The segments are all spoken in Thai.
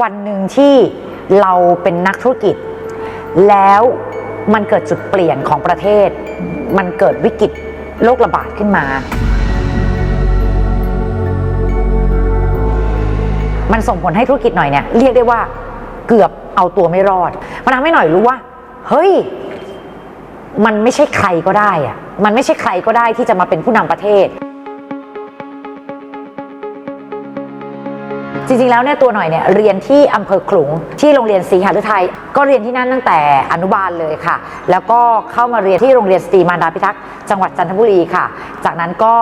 วันหนึ่งที่เราเป็นนักธุรกิจ แล้วมันเกิดจุดเปลี่ยนของประเทศ มันเกิดวิกฤตโรคระบาดขึ้นมา มันส่งผลให้ธุรกิจหน่อยเนี่ยเรียกได้ว่าเกือบเอาตัวไม่รอดมันทำให้หน่อยรู้ว่า เฮ้ย มันไม่ใช่ใครก็ได้อะมันไม่ใช่ใครก็ได้ที่จะมาเป็นผู้นำประเทศ จริงๆแล้วเนี่ยตัวหน่อยเนี่ยเรียนที่อำเภอขลุงที่โรงเรียนศรีหฤทัยก็เรียนที่นั่นตั้งแต่อนุบาลเลยค่ะ แล้วก็เข้ามาเรียนที่โรงเรียนสตรีมารดาพิทักษ์จังหวัดจันทบุรีค่ะ จากนั้นก็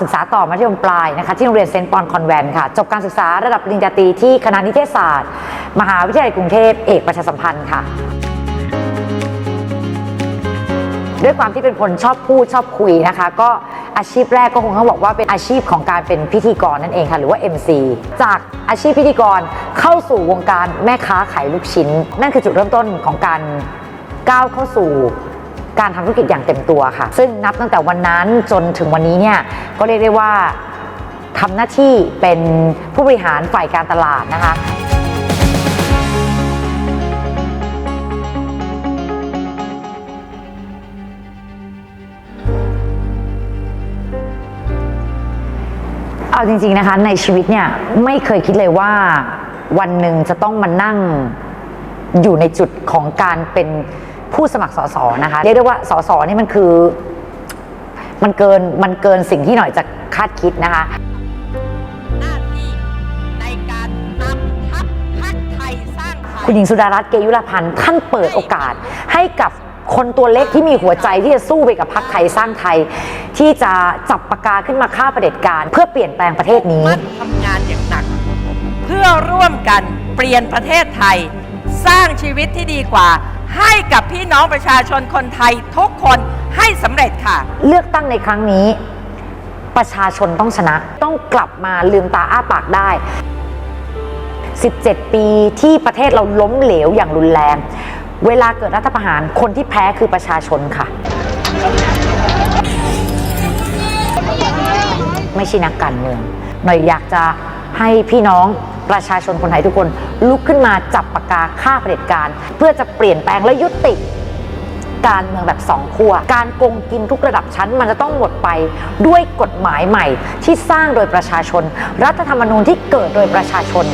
ศึกษาต่อมัธยมปลายนะคะที่โรงเรียนเซนต์ปอนคอนแวนต์ค่ะ จบการศึกษาระดับปริญญาตรีที่คณะนิเทศศาสตร์ มหาวิทยาลัยกรุงเทพเอกประชาสัมพันธ์ค่ะ ด้วยความที่เป็นคนชอบพูดชอบคุยนะคะ ก็ อาชีพแรกก็คงต้องบอกว่าเป็นอาชีพของการเป็นพิธีกรนั่นเองค่ะ หรือว่า MC จากอาชีพพิธีกรเข้าสู่วงการแม่ค้าขายลูกชิ้น นั่นคือจุดเริ่มต้นของการก้าวเข้าสู่การทำธุรกิจอย่างเต็มตัวค่ะ ซึ่งนับตั้งแต่วันนั้นจนถึงวันนี้เนี่ยก็เรียกได้ว่าทำหน้าที่เป็นผู้บริหารฝ่ายการตลาดนะคะ เอาจริง ๆนะคะ ในชีวิตเนี่ยไม่เคยคิดเลยว่าวันหนึ่งจะต้องมานั่งอยู่ในจุดของการเป็นผู้สมัครสสนะคะเรียกได้ว่าสสนี่มันคือมันเกินมันเกินสิ่งที่หน่อยจะคาดคิดนะคะคุณหญิงสุดารัตน์เกยุรพันธ์ท่านเปิดโอกาสให้กับ คนตัวเล็กที่มีหัวใจที่จะสู้ไปกับพรรคไทยสร้างไทย ที่จะจับปากกาขึ้นมาฆ่าประเผด็จการ เพื่อเปลี่ยนแปลงประเทศนี้มั่นทำงานอย่างหนัก เพื่อร่วมกันเปลี่ยนประเทศไทย สร้างชีวิตที่ดีกว่า ให้กับพี่น้องประชาชนคนไทยทุกคนให้สำเร็จค่ะ เลือกตั้งในครั้งนี้ ประชาชนต้องชนะต้องกลับมาลืมตาอ้าปากได้ 17 ปีที่ประเทศเราล้มเหลวอย่างรุนแรง เวลาเกิดรัฐประหารคนที่แพ้คือประชาชนค่ะ ไม่ใช่นักการเมืองหน่อยอยากจะให้พี่น้องประชาชนคนไทยทุกคน ลุกขึ้นมาจับปากกาฆ่าเผด็จการ เพื่อจะเปลี่ยนแปลงและยุติการเมืองแบบสองขั้ว การโกงกินทุกระดับชั้นมันจะต้องหมดไปด้วยกฎหมายใหม่ที่สร้างโดยประชาชน รัฐธรรมนูญที่เกิดโดยประชาชน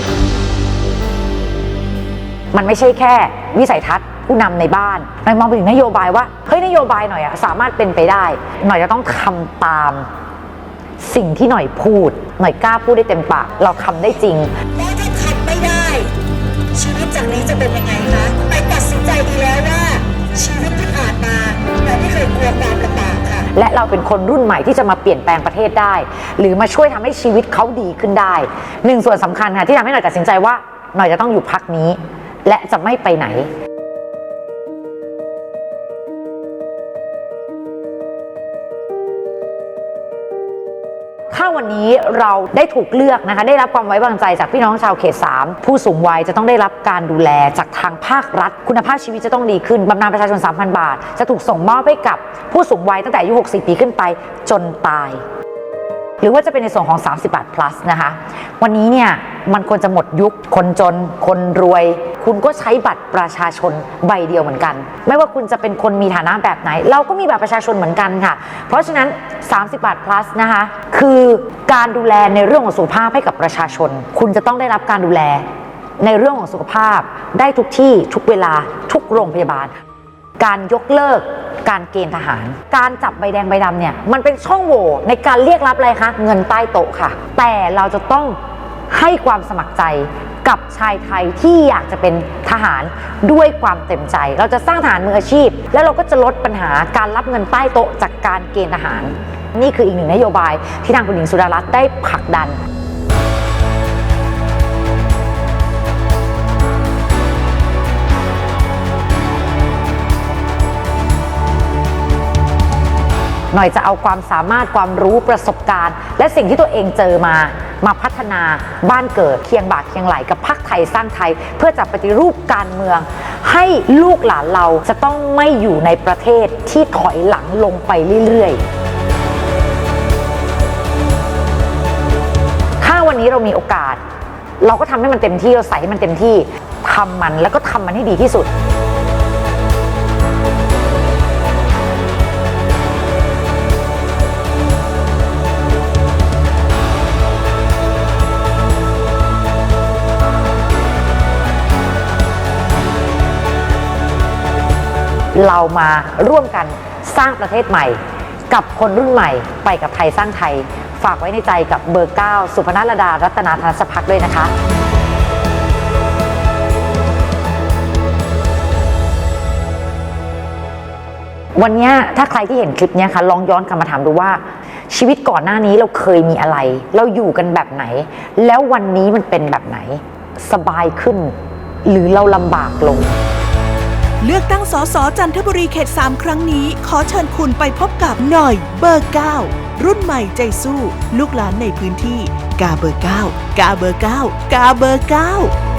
มันไม่ใช่แค่วิสัยทัศน์ ผู้นำในบ้านหน่อยมองไปถึงนโยบายว่าเฮ้ยนโยบายหน่อยอะสามารถเป็นไปได้ หน่อยจะต้องทำตาม สิ่งที่หน่อยพูด หน่อยกล้าพูดได้เต็มปากเราทำได้จริงแล้วถ้าทำไม่ได้ ชีวิตจากนี้จะเป็นยังไงคะไปตัดสินใจดีแล้วว่าชีวิตที่ผ่านมาเราไม่เคยกลัวความลำบากค่ะ และเราเป็นคนรุ่นใหม่ที่จะมาเปลี่ยนแปลงประเทศได้ หรือมาช่วยทำให้ชีวิตเขาดีขึ้นได้หนึ่งส่วนสำคัญค่ะที่ทำให้หน่อยตัดสินใจว่าหน่อยจะต้องอยู่พักนี้ และจะไม่ไปไหน ถ้าวันนี้เราได้ถูกเลือกนะคะ ได้รับความไว้วางใจจากพี่น้องชาวเขต 3 ผู้สูงวัยจะต้องได้รับการดูแลจากทางภาครัฐ คุณภาพชีวิตจะต้องดีขึ้นบำนาญประชาชน 3,000 บาท จะถูกส่งมอบให้กับผู้สูงวัยตั้งแต่อายุ60ปีขึ้นไปจนตาย หรือว่าจะเป็นในส่วนของ 30 บาท plus นะคะ วันนี้เนี่ยมันควรจะหมดยุคคนจน คนรวย คุณก็ใช้บัตรประชาชนใบเดียวเหมือนกัน ไม่ว่าคุณจะเป็นคนมีฐานะแบบไหน เราก็มีบัตรประชาชนเหมือนกันค่ะ เพราะฉะนั้น 30 บาท plus นะคะ คือการดูแลในเรื่องของสุขภาพให้กับประชาชน คุณจะต้องได้รับการดูแลในเรื่องของสุขภาพ ได้ทุกที่ทุกเวลาทุกโรงพยาบาล การยกเลิกการเกณฑ์ทหาร การจับใบแดงใบดำเนี่ยมันเป็นช่องโหว่ในการเรียกรับอะไรคะเงินใต้โต๊ะค่ะ แต่เราจะต้องให้ความสมัครใจกับชายไทยที่อยากจะเป็นทหารด้วยความเต็มใจ เราจะสร้างทหารมืออาชีพ แล้วเราก็จะลดปัญหาการรับเงินใต้โต๊ะจากการเกณฑ์ทหาร นี่คืออีกหนึ่งนโยบายที่ทางคุณหญิงสุดารัตน์ได้ผลักดัน หน่อยจะเอาความสามารถความรู้ประสบการณ์ และสิ่งที่ตัวเองเจอมามาพัฒนาบ้านเกิดเคียงบ่าเคียงไหลกับพรรคไทยสร้างไทย เพื่อจะปฏิรูปการเมือง ให้ลูกหลานเราจะต้องไม่อยู่ในประเทศที่ถอยหลังลงไปเรื่อยๆ ถ้าวันนี้เรามีโอกาส เราก็ทำให้มันเต็มที่เราใส่ให้มันเต็มที่ทำมันแล้วก็ทำมันให้ดีที่สุด เรามาร่วมกันสร้างประเทศใหม่ กับคนรุ่นใหม่ไปกับไทยสร้างไทย ฝากไว้ในใจกับเบอร์ 9 สุพนัทรดารัตนาธนสพักด้วยนะคะวันนี้ถ้าใครที่เห็นคลิปนี้ค่ะลองย้อนกลับมาถามดูว่า ชีวิตก่อนหน้านี้เราเคยมีอะไร เราอยู่กันแบบไหน แล้ววันนี้มันเป็นแบบไหน สบายขึ้น หรือเราลำบากลง เลือกตั้งสสจันทบุรีเขต 3 ครั้งนี้ ขอเชิญคุณไปพบกับหน่อยเบอร์ 9 รุ่นใหม่ใจสู้ ลูกหลานในพื้นที่ กาเบอร์ 9 กาเบอร์ 9 กาเบอร์ 9